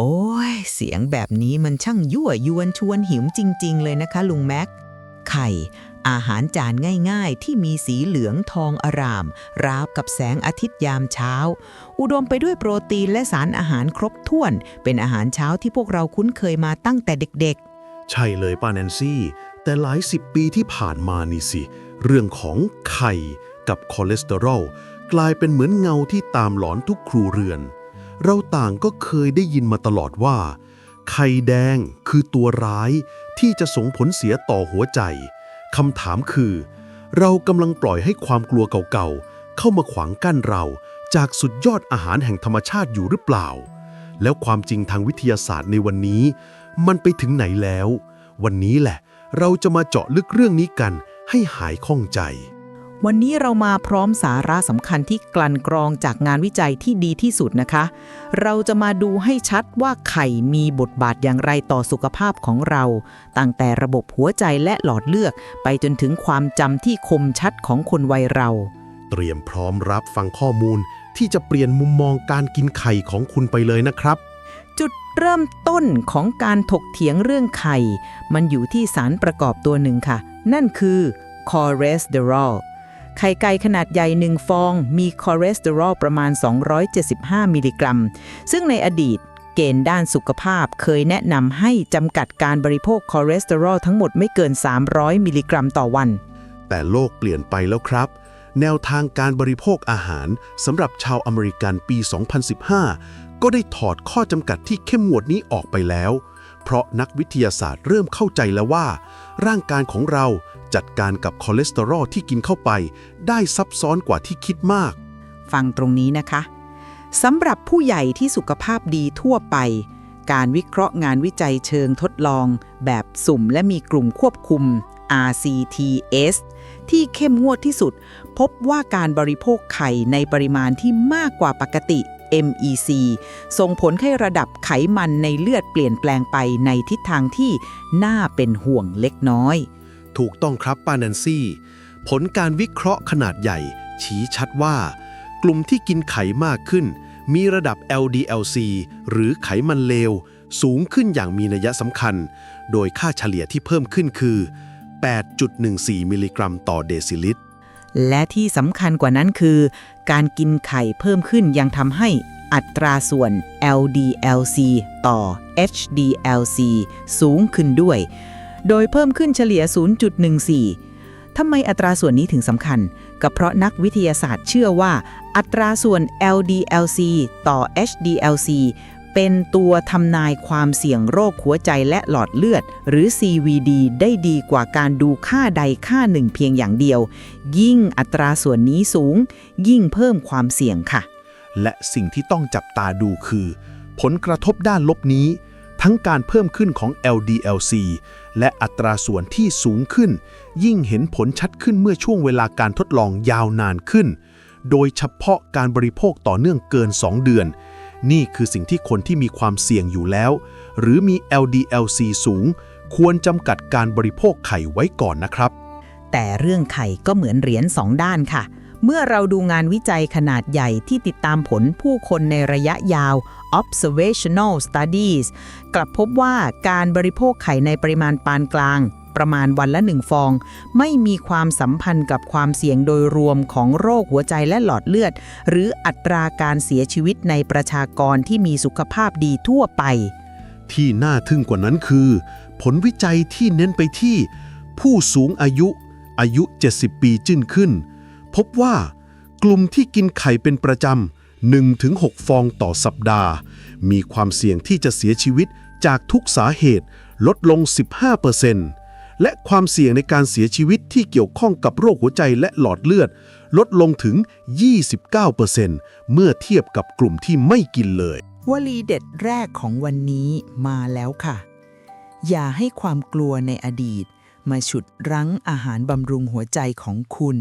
โอ้ย เสียงแบบนี้มันช่างยั่วยวนชวนหิวจริง ๆ เลยนะคะ ลุงแม็ก ไข่ อาหารจานง่ายๆ ที่มีสีเหลืองทองอาราม ราวกับแสงอาทิตย์ยามเช้า อุดมไปด้วยโปรตีนและสารอาหารครบถ้วน เป็นอาหารเช้าที่พวกเราคุ้นเคยมาตั้งแต่เด็กๆ ใช่เลยป้าแนนซี่ แต่หลายสิบปีที่ผ่านมานี่สิ เรื่องของไข่กับคอเลสเตอรอลกลายเป็นเหมือนเงาที่ตามหลอนทุกครูเรือน เราต่างก็เคยได้ยินมาตลอดว่า ไข่แดงคือตัวร้ายที่จะส่งผลเสียต่อหัวใจ คำถามคือ เรากำลังปล่อยให้ความกลัวเก่าๆ เข้ามาขวางกั้นเราจากสุดยอดอาหารแห่งธรรมชาติอยู่หรือเปล่า แล้วความจริงทางวิทยาศาสตร์ในวันนี้ มันไปถึงไหนแล้ว วันนี้แหละ เราจะมาเจาะลึกเรื่องนี้กันให้หายข้องใจ วันนี้เรามาพร้อมสาระสำคัญที่กลั่นกรองจากงานวิจัยที่ดีที่สุดนะคะ เราจะมาดูให้ชัดว่าไข่มีบทบาทอย่างไรต่อสุขภาพของเรา ตั้งแต่ระบบหัวใจและหลอดเลือดไปจนถึงความจำที่คมชัดของคนวัยเรา เตรียมพร้อมรับฟังข้อมูลที่จะเปลี่ยนมุมมองการกินไข่ของคุณไปเลยนะครับ จุดเริ่มต้นของการถกเถียงเรื่องไข่ มันอยู่ที่สารประกอบตัวหนึ่งค่ะ นั่นคือคอเลสเตอรอล ไข่ไก่ขนาดใหญ่หนึ่งฟอง มีคอเลสเตอรอลประมาณ 275 มิลลิกรัม ซึ่งในอดีตเกณฑ์ด้านสุขภาพเคยแนะนำให้จำกัดการบริโภคคอเลสเตอรอลทั้งหมดไม่เกิน 300 มิลลิกรัมต่อวัน แต่โลกเปลี่ยนไปแล้วครับ แนวทางการบริโภคอาหารสำหรับชาวอเมริกันปี 2015 ก็ได้ถอดข้อจำกัดที่เข้มงวดนี้ออกไปแล้ว เพราะนักวิทยาศาสตร์เริ่มเข้าใจแล้วว่า ร่างกายของเราจัดการกับคอเลสเตอรอลที่กินเข้าไป ได้ซับซ้อนกว่าที่คิดมาก ฟังตรงนี้นะคะสำหรับผู้ใหญ่ที่สุขภาพดีทั่วไป การวิเคราะห์งานวิจัยเชิงทดลอง แบบสุ่มและมีกลุ่มควบคุม RCTS ที่เข้มงวดที่สุด พบว่าการบริโภคไข่ในปริมาณที่มากกว่าปกติ MEC ส่งผลให้ระดับไขมันในเลือดเปลี่ยนแปลงไปในทิศทางที่น่าเป็นห่วงเล็กน้อย ถูกต้องครับปาแนนซี่ ผลการวิเคราะห์ขนาดใหญ่ ชี้ชัดว่า กลุ่มที่กินไขมากขึ้น มีระดับ LDLC หรือไขมันเลว สูงขึ้นอย่างมีนัยสำคัญ โดยค่าเฉลี่ยที่เพิ่มขึ้นคือ 8.14 มิลลิกรัมต่อเดซิลิตร และที่สำคัญกว่านั้นคือ การกินไข่เพิ่มขึ้นยังทำให้อัตราส่วน LDLC ต่อ HDLC สูงขึ้นด้วย โดยเพิ่มขึ้นเฉลี่ย 0.14 ทำไมอัตราส่วนนี้ถึงสำคัญ ก็เพราะนักวิทยาศาสตร์เชื่อว่า อัตราส่วน LDLC ต่อ HDLC เป็นตัวทำนายความเสี่ยงโรคหัวใจและหลอดเลือด หรือ CVD ได้ดีกว่าการดูค่าใดค่าหนึ่งเพียงอย่างเดียว ยิ่งอัตราส่วนนี้สูง ยิ่งเพิ่มความเสี่ยงค่ะ และสิ่งที่ต้องจับตาดูคือ ผลกระทบด้านลบนี้ ทั้งการเพิ่มขึ้นของ LDLC และอัตราส่วนที่สูงขึ้น ยิ่งเห็นผลชัดขึ้นเมื่อช่วงเวลาการทดลองยาวนานขึ้น โดยเฉพาะการบริโภคต่อเนื่องเกิน 2 เดือน นี่คือสิ่งที่คนที่มีความเสี่ยงอยู่แล้ว หรือมี LDLC สูง ควรจำกัดการบริโภคไข่ไว้ก่อนนะครับ แต่เรื่องไข่ก็เหมือนเหรียญสองด้านค่ะ เมื่อเราดูงานวิจัยขนาดใหญ่ที่ติดตามผลผู้คนในระยะยาว observational studies กลับพบว่าการบริโภคไข่ในปริมาณปานกลาง ประมาณวันละหนึ่งฟอง ไม่มีความสัมพันธ์กับความเสี่ยงโดยรวมของโรคหัวใจและหลอดเลือด หรืออัตราการเสียชีวิตในประชากรที่มีสุขภาพดีทั่วไป ที่น่าทึ่งกว่านั้นคือ ผลวิจัยที่เน้นไปที่ ผู้สูงอายุอายุ 70 ปีจึ้นขึ้น พบว่ากลุ่มที่กินไข่เป็นประจำ1-6 ฟองต่อสัปดาห์ มีความเสี่ยงที่จะเสียชีวิตจากทุกสาเหตุลดลง 15% และความเสี่ยงในการเสียชีวิตที่เกี่ยวข้องกับโรคหัวใจและหลอดเลือด ลดลงถึง 29%เมื่อเทียบกับกลุ่มที่ไม่กินเลย วลีเด็ดแรกของวันนี้มาแล้วค่ะ อย่าให้ความกลัวในอดีต มาฉุดรั้งอาหารบำรุงหัวใจของคุณ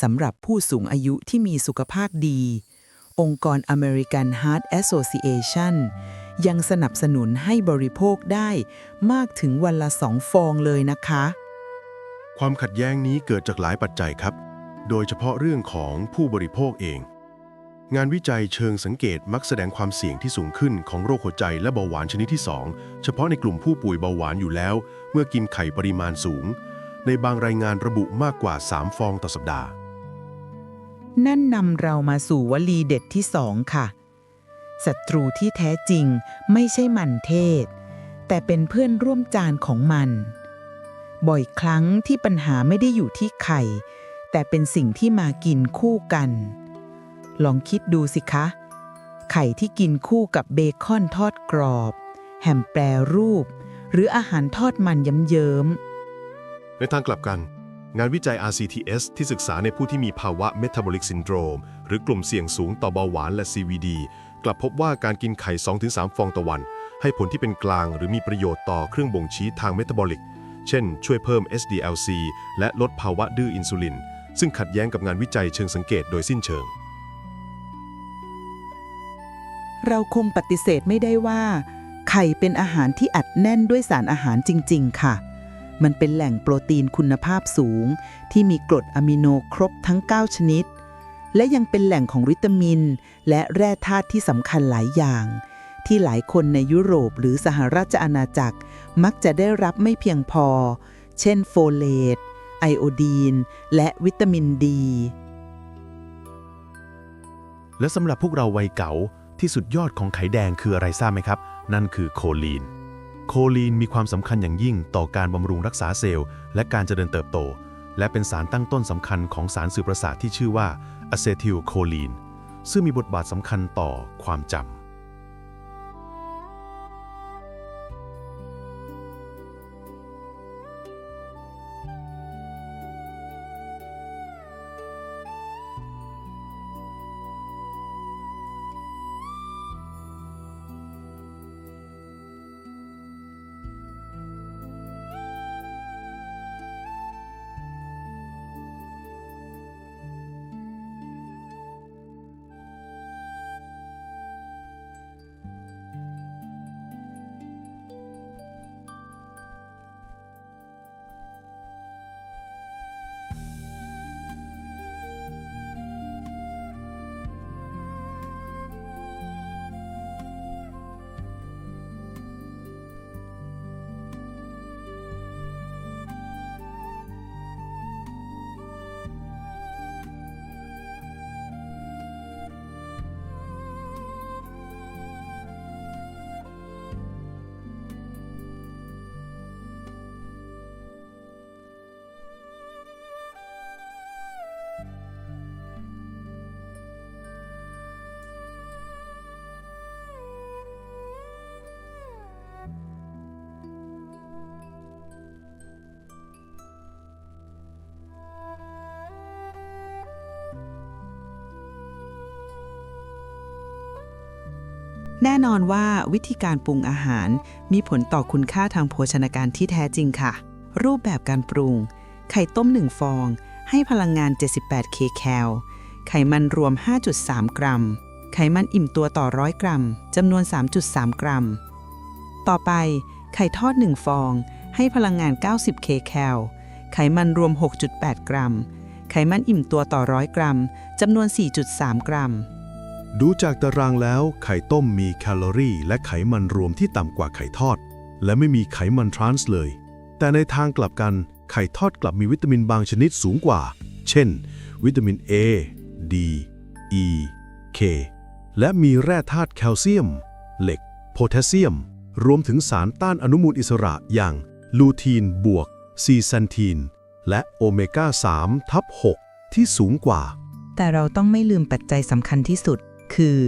สำหรับผู้สูงอายุที่มีสุขภาพดี องค์กร American Heart Association ยังสนับสนุนให้บริโภคได้มากถึงวันละสองฟองเลยนะคะ ความขัดแย้งนี้เกิดจากหลายปัจจัยครับ โดยเฉพาะเรื่องของผู้บริโภคเอง งานวิจัยเชิงสังเกตมักแสดงความเสี่ยงที่สูงขึ้นของโรคหัวใจและเบาหวานชนิดที่ 2 เฉพาะในกลุ่มผู้ป่วยเบาหวานอยู่แล้ว เมื่อกินไข่ปริมาณสูง ในบางรายงานระบุมากกว่า 3 ฟองต่อสัปดาห์ นั่นนำเรามาสู่วลีเด็ดที่สองค่ะ ศัตรูที่แท้จริงไม่ใช่มันเทศ แต่เป็นเพื่อนร่วมจานของมัน บ่อยครั้งที่ปัญหาไม่ได้อยู่ที่ไข่ แต่เป็นสิ่งที่มากินคู่กัน ลองคิดดูสิคะ ไข่ที่กินคู่กับเบคอนทอดกรอบ แฮมแปรรูป หรืออาหารทอดมันเยิ้มในทางกลับกัน งานวิจัย RCTS ที่ศึกษาในผู้ที่มีภาวะ Metabolic Syndrome หรือกลุ่มเสี่ยงสูงต่อเบาหวานและ CVD กลับพบว่าการกินไข่ 2-3 ฟองต่อวัน ให้ผลที่เป็นกลางหรือมีประโยชน์ต่อเครื่องบ่งชี้ทางเมตาบอลิก เช่น ช่วยเพิ่ม SDLC และลดภาวะดื้ออินซูลิน ซึ่งขัดแย้งกับงานวิจัยเชิงสังเกตโดยสิ้นเชิง เราคงปฏิเสธไม่ได้ว่า ไข่เป็นอาหารที่อัดแน่นด้วยสารอาหารจริง ๆ ค่ะมันเป็นแหล่งโปรตีนคุณภาพสูง ที่มีกรดอะมิโนครบทั้ง 9 ชนิด และยังเป็นแหล่งของวิตามิน และแร่ธาตุที่สำคัญหลายอย่าง ที่หลายคนในยุโรปหรือสหราชอาณาจักร มักจะได้รับไม่เพียงพอ เช่นโฟเลต ไอโอดีน และวิตามินดี และสำหรับพวกเราวัยเก๋าที่สุดยอดของไข่แดงคืออะไรทราบไหมครับ นั่นคือโคลีน โคลีนมีความสำคัญอย่างยิ่งต่อการบำรุงรักษาเซลล์ และการเจริญเติบโต และเป็นสารตั้งต้นสำคัญของสารสื่อประสาทที่ชื่อว่าอะเซทิลโคลีนซึ่งมีบทบาทสำคัญต่อความจำ แน่นอนว่าวิธีการปรุงอาหารมีผลต่อคุณค่าทางโภชนาการที่แท้จริงค่ะ รูปแบบการปรุง ไข่ต้ม 1 ฟอง ให้พลังงาน 78 เคแคล ไขมันรวม 5.3 กรัม ไขมันอิ่มตัวต่อร้อยกรัม จำนวน 3.3 กรัม ต่อไป ไข่ทอด 1 ฟอง ให้พลังงาน 90 เคแคล ไขมันรวม 6.8 กรัม ไขมันอิ่มตัวต่อร้อยกรัม จำนวน 4.3 กรัม ดูจากตารางแล้วไข่ต้มมีแคลอรี่ และไขมันรวมที่ต่ำกว่าไข่ทอด และไม่มีไขมันทรานส์เลย แต่ในทางกลับกันไข่ทอดกลับมีวิตามินบางชนิดสูงกว่า เช่น วิตามิน A D E K และมีแร่ธาตุแคลเซียม เหล็ก โพแทสเซียม รวมถึงสารต้านอนุมูลอิสระอย่างลูทีนบวกซีซันทีน และโอเมก้า3ทับ6ที่สูงกว่า แต่เราต้องไม่ลืมปัจจัยสำคัญที่สุด คือ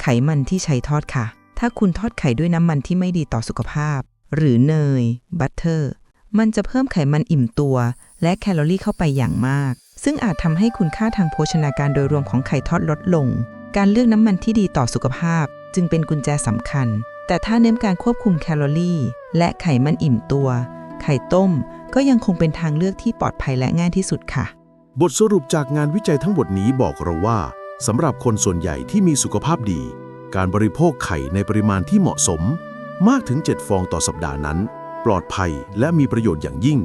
ไขมันที่ใช้ทอดค่ะ ถ้าคุณทอดไข่ด้วยน้ำมันที่ไม่ดีต่อสุขภาพ หรือเนย บัตเตอร์ มันจะเพิ่มไขมันอิ่มตัว และแคลอรี่เข้าไปอย่างมาก ซึ่งอาจทำให้คุณค่าทางโภชนาการโดยรวมของไข่ทอดลดลง การเลือกน้ำมันที่ดีต่อสุขภาพ จึงเป็นกุญแจสำคัญ แต่ถ้าเน้นการควบคุมแคลอรี่ และไขมันอิ่มตัว ไข่ต้มก็ยังคงเป็นทางเลือกที่ปลอดภัยและง่ายที่สุดค่ะ บทสรุปจากงานวิจัยทั้งหมดนี้บอกเราว่า สำหรับคนส่วนใหญ่ที่มีสุขภาพดี การบริโภคไข่ในปริมาณที่เหมาะสม มากถึง 7 ฟองต่อสัปดาห์นั้น ปลอดภัยและมีประโยชน์อย่างยิ่ง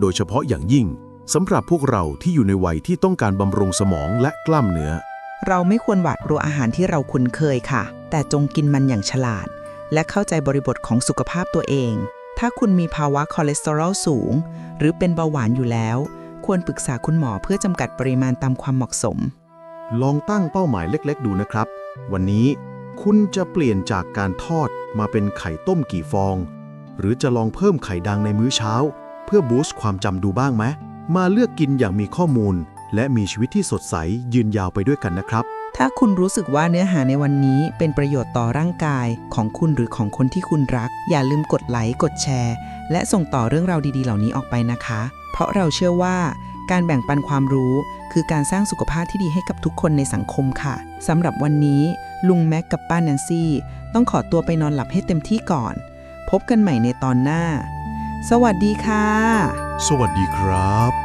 โดยเฉพาะอย่างยิ่งสำหรับพวกเราที่อยู่ในวัยที่ต้องการบำรุงสมองและกล้ามเนื้อ เราไม่ควรหวาดกลัวอาหารที่เราคุ้นเคยค่ะ แต่จงกินมันอย่างฉลาด และเข้าใจบริบทของสุขภาพตัวเอง ถ้าคุณมีภาวะคอเลสเตอรอลสูง หรือเป็นเบาหวานอยู่แล้ว ควรปรึกษาคุณหมอเพื่อจำกัดปริมาณตามความเหมาะสม ลองตั้งเป้าหมายเล็ก ๆ ดูนะครับ วันนี้คุณจะเปลี่ยนจากการทอดมาเป็นไข่ต้มกี่ฟอง หรือจะลองเพิ่มไข่ดังในมื้อเช้า เพื่อบูสต์ความจำดูบ้างไหมมาเลือกกินอย่างมีข้อมูล และมีชีวิตที่สดใสยืนยาวไปด้วยกันนะครับ ถ้าคุณรู้สึกว่าเนื้อหาในวันนี้เป็นประโยชน์ต่อร่างกายของคุณหรือของคนที่คุณรัก อย่าลืมกดไลค์กดแชร์ และส่งต่อเรื่องราวดีๆ เหล่านี้ออกไปนะคะ เพราะเราเชื่อว่า การแบ่งปันความรู้ คือการสร้างสุขภาพที่ดีให้กับทุกคนในสังคมค่ะสำหรับวันนี้ ลุงแม็กกับป้าแนนซี่ ต้องขอตัวไปนอนหลับให้เต็มที่ก่อน พบกันใหม่ในตอนหน้า สวัสดีค่ะ สวัสดีครับ